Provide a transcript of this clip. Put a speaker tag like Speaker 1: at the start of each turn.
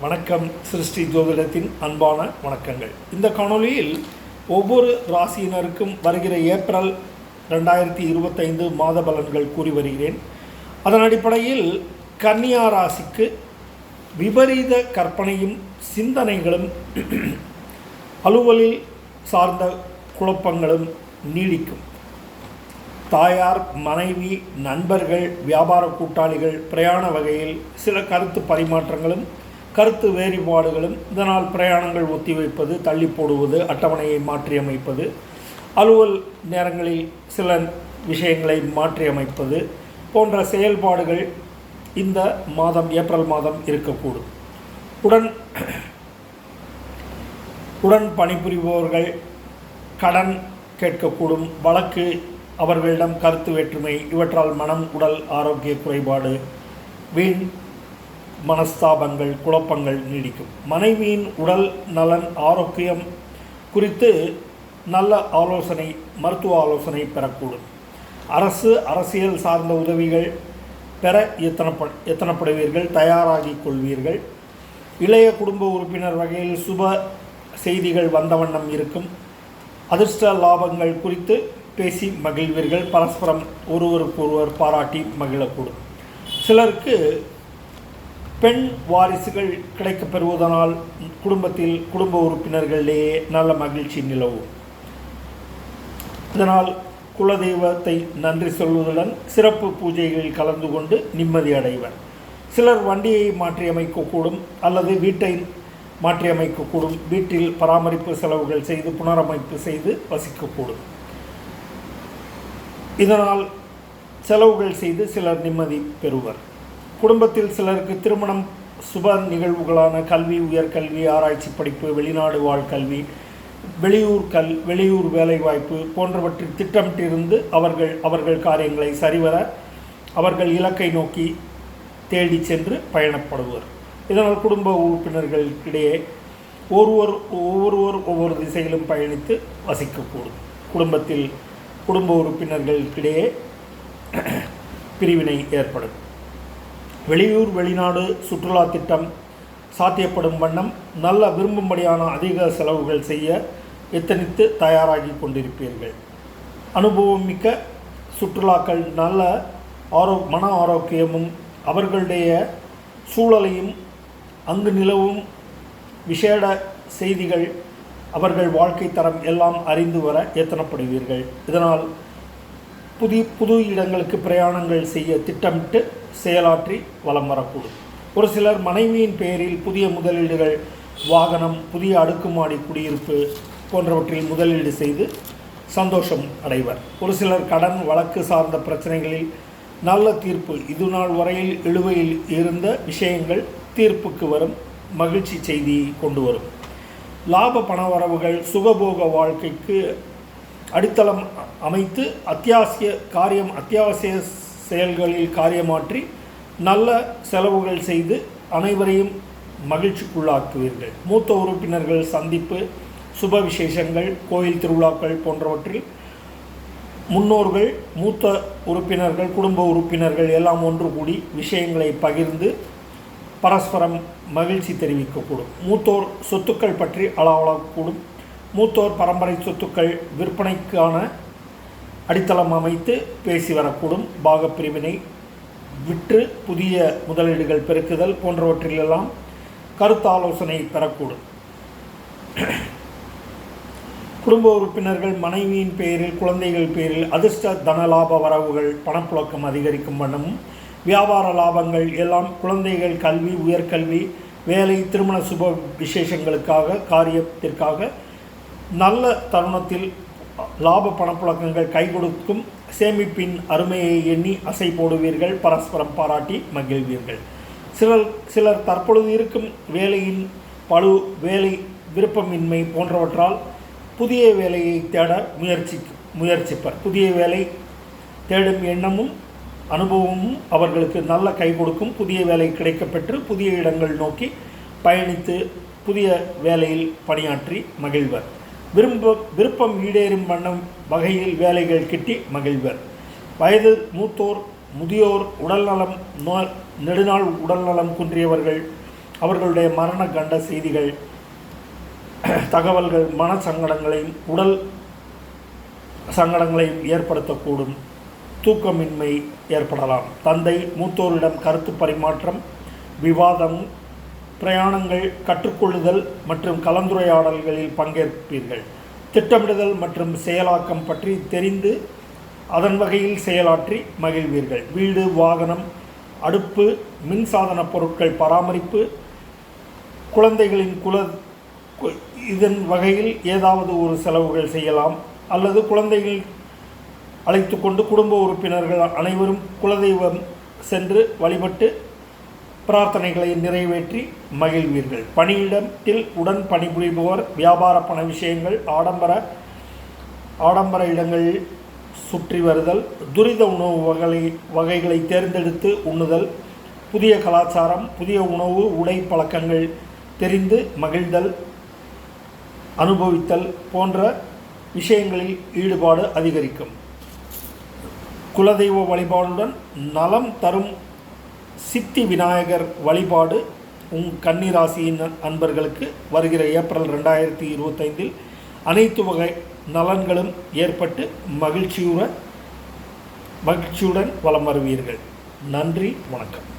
Speaker 1: வணக்கம். சிருஷ்டி ஜோதிடத்தின் அன்பான வணக்கங்கள். இந்த காணொளியில் ஒவ்வொரு ராசியினருக்கும் வருகிற ஏப்ரல் ரெண்டாயிரத்தி இருபத்தைந்து மாத பலன்கள் கூறி வருகிறேன். அதன் அடிப்படையில் கன்னியா ராசிக்கு விபரீத கற்பனையும் சிந்தனைகளும் அலுவலில் சார்ந்த குழப்பங்களும் நீடிக்கும். தாயார் மனைவி நண்பர்கள் வியாபார கூட்டாளிகள் பிரயாண வகையில் சில கருத்து பரிமாற்றங்களும் கருத்து வேறுபாடுகளும் இதனால் பிரயாணங்கள் ஒத்திவைப்பது தள்ளி போடுவது அட்டவணையை மாற்றியமைப்பது அலுவல் நேரங்களில் சில விஷயங்களை மாற்றியமைப்பது போன்ற செயல்பாடுகள் இந்த மாதம் ஏப்ரல் மாதம் இருக்கக்கூடும். உடன் உடன் பணிபுரிபவர்கள் கடன் கேட்கக்கூடும். வழக்கு அவர்களிடம் கருத்து வேற்றுமை இவற்றால் மனம் உடல் ஆரோக்கிய குறைபாடு வீண் மனஸ்தாபங்கள் குழப்பங்கள் நீடிக்கும். மனைவியின் உடல் நலன் ஆரோக்கியம் குறித்து நல்ல ஆலோசனை மருத்துவ ஆலோசனை பெறக்கூடும். அரசு அரசியல் சார்ந்த உதவிகள் பெற எத்தனப்ப எத்தனப்படுவீர்கள் தயாராகிக் கொள்வீர்கள். இளைய குடும்ப உறுப்பினர் வகையில் சுப செய்திகள் வந்த வண்ணம் இருக்கும். அதிர்ஷ்ட லாபங்கள் குறித்து பேசி மகிழ்வீர்கள். பரஸ்பரம் ஒருவருக்கொருவர் பாராட்டி மகிழக்கூடும். சிலருக்கு பெண் வாரிசுகள் கிடைக்கப் பெறுவதனால் குடும்பத்தில் குடும்ப உறுப்பினர்களிலேயே நல்ல மகிழ்ச்சி நிலவும். இதனால் குலதெய்வத்தை நன்றி சொல்வதுடன் சிறப்பு பூஜைகளில் கலந்து கொண்டு நிம்மதி அடைவர். சிலர் வண்டியை மாற்றியமைக்கக்கூடும் அல்லது வீட்டை மாற்றியமைக்கக்கூடும். வீட்டில் பராமரிப்பு செலவுகள் செய்து புனரமைப்பு செய்து வசிக்கக்கூடும். இதனால் செலவுகள் செய்து சிலர் நிம்மதி பெறுவர். குடும்பத்தில் சிலருக்கு திருமணம் சுப நிகழ்வுகளான கல்வி உயர்கல்வி ஆராய்ச்சி படிப்பு வெளிநாடு வாழ் கல்வி வெளியூர் கல் வெளியூர் வேலைவாய்ப்பு போன்றவற்றில் திட்டமிட்டிருந்து அவர்கள் அவர்கள் காரியங்களை சரிவர அவர்கள் இலக்கை நோக்கி தேடி சென்று பயணப்படுவர். இதனால் குடும்ப உறுப்பினர்களுக்கிடையே ஒருவர் ஒவ்வொருவர் ஒவ்வொரு திசையிலும் பயணித்து வசிக்கக்கூடும். குடும்பத்தில் குடும்ப உறுப்பினர்களுக்கிடையே பிரிவினை ஏற்படும். வெளியூர் வெளிநாடு சுற்றுலா திட்டம் சாத்தியப்படும் வண்ணம் நல்ல விரும்பும்படியான அதிக செலவுகள் செய்ய எத்தனித்து தயாராகி கொண்டிருப்பீர்கள். அனுபவம் மிக்க சுற்றுலாக்கள் நல்ல ஆரோ மன ஆரோக்கியமும் அவர்களுடைய சூழலையும் அங்கு நிலவும் விசேட செய்திகள் அவர்கள் வாழ்க்கை தரம் எல்லாம் அறிந்து வர எத்தனப்படுவீர்கள். இதனால் புதிய புது இடங்களுக்கு பிரயாணங்கள் செய்ய திட்டமிட்டு செயலாற்றி வலம் வரக்கூடும். ஒரு சிலர் மனைவியின் பெயரில் புதிய முதலீடுகள் வாகனம் புதிய அடுக்குமாடி குடியிருப்பு போன்றவற்றில் முதலீடு செய்து சந்தோஷம் அடைவர். ஒரு சிலர் கடன் வழக்கு சார்ந்த பிரச்சனைகளில் நல்ல தீர்ப்பு இது நாள் வரையில் இழுவையில் இருந்த விஷயங்கள் தீர்ப்புக்கு வரும் மகிழ்ச்சி செய்தியை கொண்டு வரும். லாப பணவரவுகள் சுகபோக வாழ்க்கைக்கு அடித்தளம் அமைத்து அத்தியாவசிய காரியம் அத்தியாவசிய செயல்களில் காரியமாற்றி நல்ல செலவுகள் செய்து அனைவரையும் மகிழ்ச்சிக்குள்ளாக்குவீர்கள். மூத்த உறுப்பினர்கள் சந்திப்பு சுப விசேஷங்கள் கோயில் திருவிழாக்கள் போன்றவற்றில் முன்னோர்கள் மூத்த உறுப்பினர்கள் குடும்ப உறுப்பினர்கள் எல்லாம் ஒன்று கூடி விஷயங்களை பகிர்ந்து பரஸ்பரம் மகிழ்ச்சி தெரிவிக்கக்கூடும். மூத்தோர் சொத்துக்கள் பற்றி அளவலாகக்கூடும் மூத்தோர் பரம்பரை சொத்துக்கள் விற்பனைக்கான அடித்தளம் அமைத்து பேசி வரக்கூடும். பாகப்பிரிவினை விற்று புதிய முதலீடுகள் பெருக்குதல் போன்றவற்றிலெல்லாம் கருத்தாலோசனை பெறக்கூடும். குடும்ப உறுப்பினர்கள் மனைவியின் பெயரில் குழந்தைகள் பெயரில் அதிர்ஷ்ட தனலாப வரவுகள் பணப்புழக்கம் அதிகரிக்கும் வண்ணமும் வியாபார லாபங்கள் எல்லாம் குழந்தைகள் கல்வி உயர்கல்வி வேலை திருமண சுப விசேஷங்களுக்காக காரியத்திற்காக நல்ல தருணத்தில் லாப பணப்புழக்கங்கள் கை கொடுக்கும் சேமிப்பின் அருமையை எண்ணி அசை போடுவீர்கள் பரஸ்பரம் பாராட்டி மகிழ்வீர்கள். சிலர் சிலர் தற்பொழுது இருக்கும் வேலையின் பழு வேலை விருப்பமின்மை போன்றவற்றால் புதிய வேலையை தேட முயற்சி முயற்சிப்பர். புதிய வேலை தேடும் எண்ணமும் அனுபவமும் அவர்களுக்கு நல்ல கை கொடுக்கும். புதிய வேலை கிடைக்கப்பெற்று புதிய இடங்கள் நோக்கி பயணித்து புதிய வேலையில் பணியாற்றி மகிழ்வர். விரும்ப விருப்பம் ஈடேறும் வண்ணம் வகையில் வேலைகள் கிட்டி மகிழ்வர். வயது மூத்தோர் முதியோர் உடல்நலம் நோ நெடுநாள் உடல்நலம் குன்றியவர்கள் அவர்களுடைய மரண கண்ட செய்திகள் தகவல்கள் மன சங்கடங்களையும் உடல் சங்கடங்களையும் ஏற்படுத்தக்கூடும் தூக்கமின்மை ஏற்படலாம். தந்தை மூத்தோரிடம் கருத்து பரிமாற்றம் விவாதம் பிரயாணங்கள் கற்றுக்கொள்ளுதல் மற்றும் கலந்துரையாடல்களில் பங்கேற்பீர்கள். திட்டமிடுதல் மற்றும் செயலாக்கம் பற்றி தெரிந்து அதன் வகையில் செயலாற்றி மகிழ்வீர்கள். வீடு வாகனம் அடுப்பு மின்சாதன பொருட்கள் பராமரிப்பு குழந்தைகளின் குல கு- இதன் வகையில் ஏதாவது ஒரு செலவுகள் செய்யலாம் அல்லது குழந்தைகள் அழைத்து கொண்டு குடும்ப உறுப்பினர்கள் அனைவரும் குலதெய்வம் சென்று வழிபட்டு பிரார்த்தனைகளை நிறைவேற்றி மகிழ்வீர்கள். பணியிடத்தில் உடன் பணிபுரிபவர் வியாபார பண விஷயங்கள் ஆடம்பர ஆடம்பர இடங்களில் சுற்றி வருதல் துரித உணவு வகை வகைகளை தேர்ந்தெடுத்து உண்ணுதல் புதிய கலாச்சாரம் புதிய உணவு உடை பழக்கங்கள் தெரிந்து மகிழ்தல் அனுபவித்தல் போன்ற விஷயங்களில் ஈடுபாடு அதிகரிக்கும். குலதெய்வ வழிபாடுடன் நலம் தரும் சித்தி விநாயகர் வழிபாடு உங் கன்னிராசியின் அன்பர்களுக்கு வருகிற ஏப்ரல் ரெண்டாயிரத்தி இருபத்தைந்தில் அனைத்து வகை நலன்களும் ஏற்பட்டு மகிழ்ச்சியுடன் மகிழ்ச்சியுடன் வலம் வருவீர்கள். நன்றி வணக்கம்.